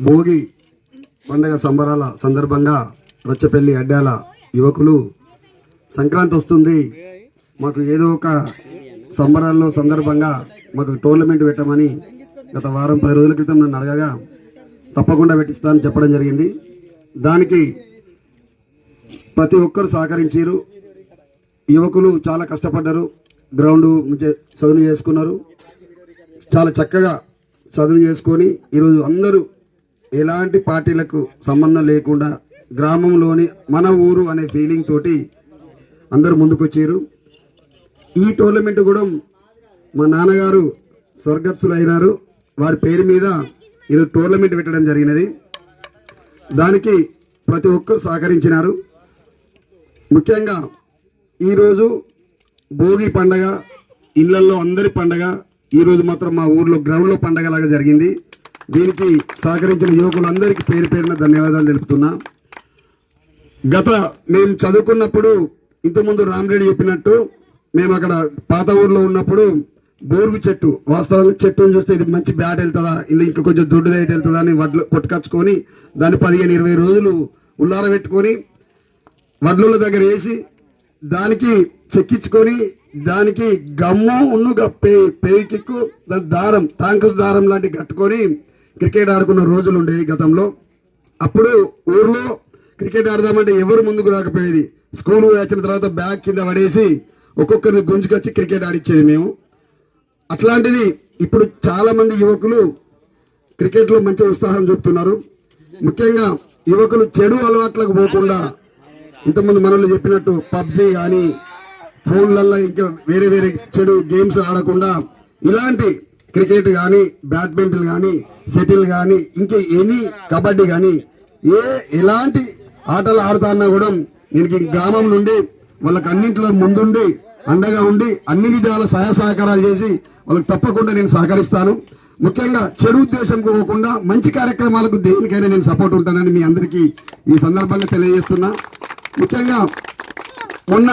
భోగి పండగ సంబరాల సందర్భంగా రచ్చపల్లి అడ్డాల యువకులు సంక్రాంతి వస్తుంది. మాకు ఏదో ఒక సంబరాల్లో సందర్భంగా మాకు టోర్నమెంట్ పెట్టమని గత వారం పది రోజుల క్రితం నన్ను అడగగా తప్పకుండా పెట్టిస్తానని చెప్పడం జరిగింది. దానికి ప్రతి ఒక్కరు సహకరించారు. యువకులు చాలా కష్టపడ్డారు. గ్రౌండ్ మంచి చదువు చేసుకున్నారు. చాలా చక్కగా చదువు చేసుకొని ఈరోజు అందరూ ఎలాంటి పార్టీలకు సంబంధం లేకుండా గ్రామంలోని మన ఊరు అనే ఫీలింగ్ తోటి అందరూ ముందుకొచ్చారు. ఈ టోర్నమెంట్ కూడా మా నాన్నగారు స్వర్గస్థులు అయినారు. వారి పేరు మీద ఈరోజు టోర్నమెంట్ పెట్టడం జరిగినది. దానికి ప్రతి ఒక్కరు సహకరించినారు. ముఖ్యంగా ఈరోజు భోగి పండగ ఇళ్ళలో అందరి పండగ ఈరోజు మాత్రం మా ఊర్లో గ్రౌండ్లో పండగలాగా జరిగింది. దీనికి సహకరించిన యువకులందరికీ పేరు పేరున ధన్యవాదాలు తెలుపుతున్నా. గత మేము చదువుకున్నప్పుడు ఇంతకుముందు రామరెడ్డి చెప్పినట్టు మేము అక్కడ పాత ఊర్లో ఉన్నప్పుడు బోరుగు చెట్టు వాస్తవంగా చెట్టును చూస్తే ఇది మంచి బ్యాట్ వెళ్తుందా ఇలా ఇంకా కొంచెం దొడ్డుది అయితే వెళ్తుందా అని వడ్లు కొట్టుకచ్చుకొని దాన్ని పదిహేను ఇరవై రోజులు ఉల్లారబెట్టుకొని వడ్లుల దగ్గర వేసి దానికి చెక్కించుకొని దానికి గమ్ము ఉన్ను పే పేకిక్కు దాని దారం తాంకుస్ దారం లాంటి కట్టుకొని క్రికెట్ ఆడుకున్న రోజులు ఉండేవి గతంలో. అప్పుడు ఊర్లో క్రికెట్ ఆడదామంటే ఎవరు ముందుకు రాకపోయేది? స్కూల్ వచ్చిన తర్వాత బ్యాగ్ కింద పడేసి ఒక్కొక్కరిని గుంజుకొచ్చి క్రికెట్ ఆడిచ్చేది మేము. అట్లాంటిది ఇప్పుడు చాలామంది యువకులు క్రికెట్లో మంచి ఉత్సాహం చూపుతున్నారు. ముఖ్యంగా యువకులు చెడు అలవాట్లకు పోకుండా ఇంతకుముందు మనల్ని చెప్పినట్టు పబ్జీ కానీ ఫోన్లలో ఇంకా వేరే వేరే చెడు గేమ్స్ ఆడకుండా ఇలాంటి క్రికెట్ కానీ బ్యాడ్మింటన్ కానీ షటిల్ కానీ ఇంకా ఎనీ కబడ్డీ కానీ ఏ ఎలాంటి ఆటలు ఆడుతున్నా కూడా నేను ఈ గ్రామం నుండి వాళ్ళకి అన్నింటిలో ముందుండి అండగా ఉండి అన్ని విధాల సహాయ సహకారాలు చేసి వాళ్ళకి తప్పకుండా నేను సహకరిస్తాను. ముఖ్యంగా చెడు ఉద్దేశం పోకుండా మంచి కార్యక్రమాలకు దేనికైనా నేను సపోర్ట్ ఉంటానని మీ అందరికీ ఈ సందర్భంగా తెలియజేస్తున్నా. ముఖ్యంగా మొన్న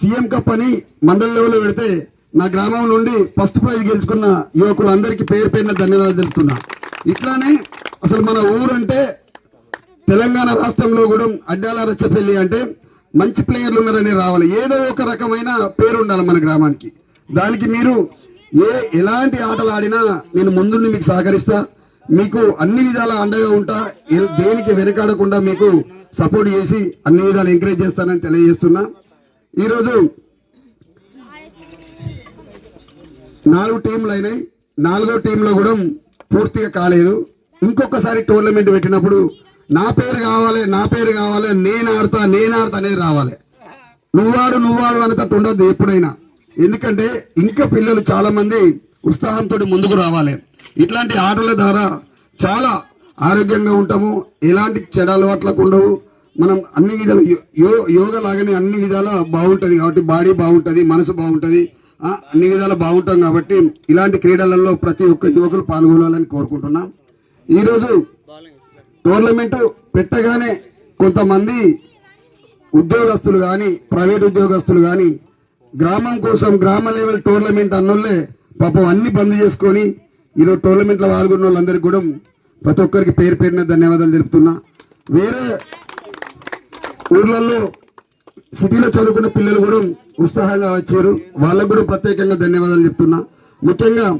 సీఎం కప్ అని మండల లెవెల్లో పెడితే నా గ్రామం నుండి ఫస్ట్ ప్రైజ్ గెలుచుకున్న యువకులందరికీ పేరు పేరున ధన్యవాదాలు తెలుపుతున్నా. ఇట్లానే అసలు మన ఊరంటే తెలంగాణ రాష్ట్రంలో కూడా అడ్డాల రచ్చపల్లి అంటే మంచి ప్లేయర్లు ఉన్నారని రావాలి. ఏదో ఒక రకమైన పేరు ఉండాలి మన గ్రామానికి. దానికి మీరు ఏ ఎలాంటి ఆటలు ఆడినా నేను ముందుండి మీకు సహకరిస్తా. మీకు అన్ని విధాల అండగా ఉంటా. దేనికి వెనకాడకుండా మీకు సపోర్ట్ చేసి అన్ని విధాలు ఎంకరేజ్ చేస్తానని తెలియజేస్తున్నా. ఈరోజు నాలుగు టీంలు అయినాయి. నాలుగో టీంలో కూడా పూర్తిగా కాలేదు. ఇంకొకసారి టోర్నమెంట్ పెట్టినప్పుడు నా పేరు కావాలి నా పేరు కావాలి నేను ఆడతా నేను ఆడతా అనేది రావాలి. నువ్వాడు నువ్వాడు అనేటట్టు ఉండదు ఎప్పుడైనా. ఎందుకంటే ఇంకా పిల్లలు చాలామంది ఉత్సాహంతో ముందుకు రావాలి. ఇట్లాంటి ఆటల ద్వారా చాలా ఆరోగ్యంగా ఉంటాము. ఎలాంటి చెడ అలవాట్లకు ఉండవు. మనం అన్ని విధాలు యో యోగ లాగానే అన్ని విధాలా బాగుంటుంది కాబట్టి బాడీ బాగుంటుంది మనసు బాగుంటుంది అన్ని విధాల బాగుంటాం కాబట్టి ఇలాంటి క్రీడలలో ప్రతి ఒక్క యువకులు పాల్గొనాలని కోరుకుంటున్నాం. ఈరోజు టోర్నమెంటు పెట్టగానే కొంతమంది ఉద్యోగస్తులు కానీ ప్రైవేట్ ఉద్యోగస్తులు కానీ గ్రామం కోసం గ్రామ లెవెల్ టోర్నమెంట్ అన్నోళ్ళే పాపం అన్ని బంద్ చేసుకొని ఈరోజు టోర్నమెంట్లో పాల్గొన్న వాళ్ళందరికీ కూడా ప్రతి ఒక్కరికి పేరు పేరున ధన్యవాదాలు తెలుపుతున్నా. వేరే ఊర్లలో సిటీలో చదువుకున్న పిల్లలు కూడా ఉత్సాహంగా వచ్చారు. వాళ్ళకు కూడా ప్రత్యేకంగా ధన్యవాదాలు చెప్తున్నా. ముఖ్యంగా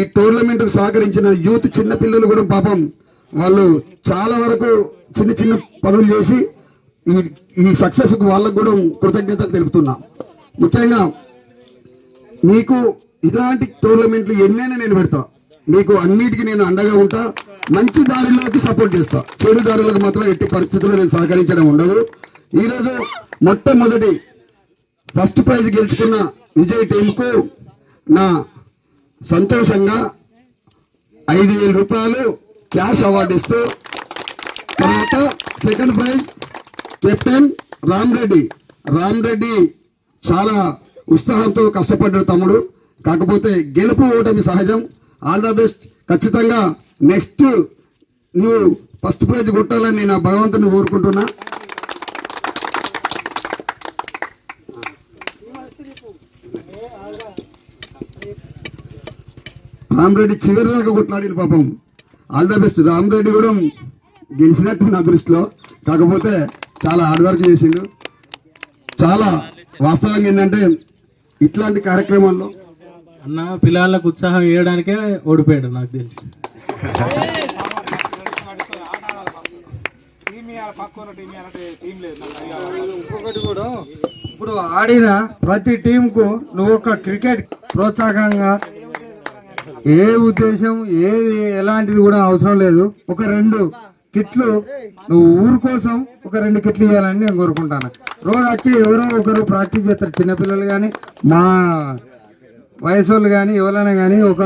ఈ టోర్నమెంట్కు సహకరించిన యూత్ చిన్న పిల్లలు కూడా పాపం వాళ్ళు చాలా వరకు చిన్న చిన్న పనులు చేసి ఈ ఈ సక్సెస్కు వాళ్ళకు కూడా కృతజ్ఞతలు తెలుపుతున్నా. ముఖ్యంగా మీకు ఇలాంటి టోర్నమెంట్లు ఎన్నైనా నేను పెడతా. మీకు అన్నిటికీ నేను అండగా ఉంటా. మంచి దారిలోకి సపోర్ట్ చేస్తా. చెడు దారులకు మాత్రం ఎట్టి పరిస్థితుల్లో నేను సహకరించడం ఉండదు. ఈరోజు మొట్టమొదటి ఫస్ట్ ప్రైజ్ గెలుచుకున్న విజయ్ టీంకు నా సంతోషంగా ఐదు వేల రూపాయలు క్యాష్ అవార్డు ఇస్తూ తర్వాత second prize captain Ram Reddy. Ram Reddy చాలా ఉత్సాహంతో కష్టపడ్డాడు తమ్ముడు. కాకపోతే గెలుపు ఓటమి సహజం. All the best. ఖచ్చితంగా నెక్స్ట్ నువ్వు ఫస్ట్ ప్రైజ్ కొట్టాలని నేను ఆ భగవంతుని కోరుకుంటున్నా. రామరెడ్డి చివరి దాకా కొట్లాడిన పాపం. ఆల్ ద బెస్ట్ రామరెడ్డి కూడా గెలిచినట్టు నా దృష్టిలో. కాకపోతే చాలా హార్డ్ వర్క్ చేసిండు. చాలా వాస్తవంగా ఏంటంటే ఇట్లాంటి కార్యక్రమాల్లో అన్న పిల్లలకు ఉత్సాహం ఇవ్వడానికే ఓడిపోయాడు నాకు తెలిసి. ఇంకొకటి కూడా ఇప్పుడు ఆడిన ప్రతి టీంకు నువ్వు ఒక క్రికెట్ ప్రోత్సాహకంగా ఏ ఉద్దేశం ఏది ఎలాంటిది కూడా అవసరం లేదు. ఒక రెండు కిట్లు నువ్వు ఊరు కోసం ఒక రెండు కిట్లు ఇవ్వాలని నేను కోరుకుంటాను. రోజు వచ్చి ఎవరో ఒకరు ప్రాక్టీస్ చేస్తారు. చిన్నపిల్లలు కానీ మా వయసు వాళ్ళు కానీ ఎవరైనా కానీ ఒక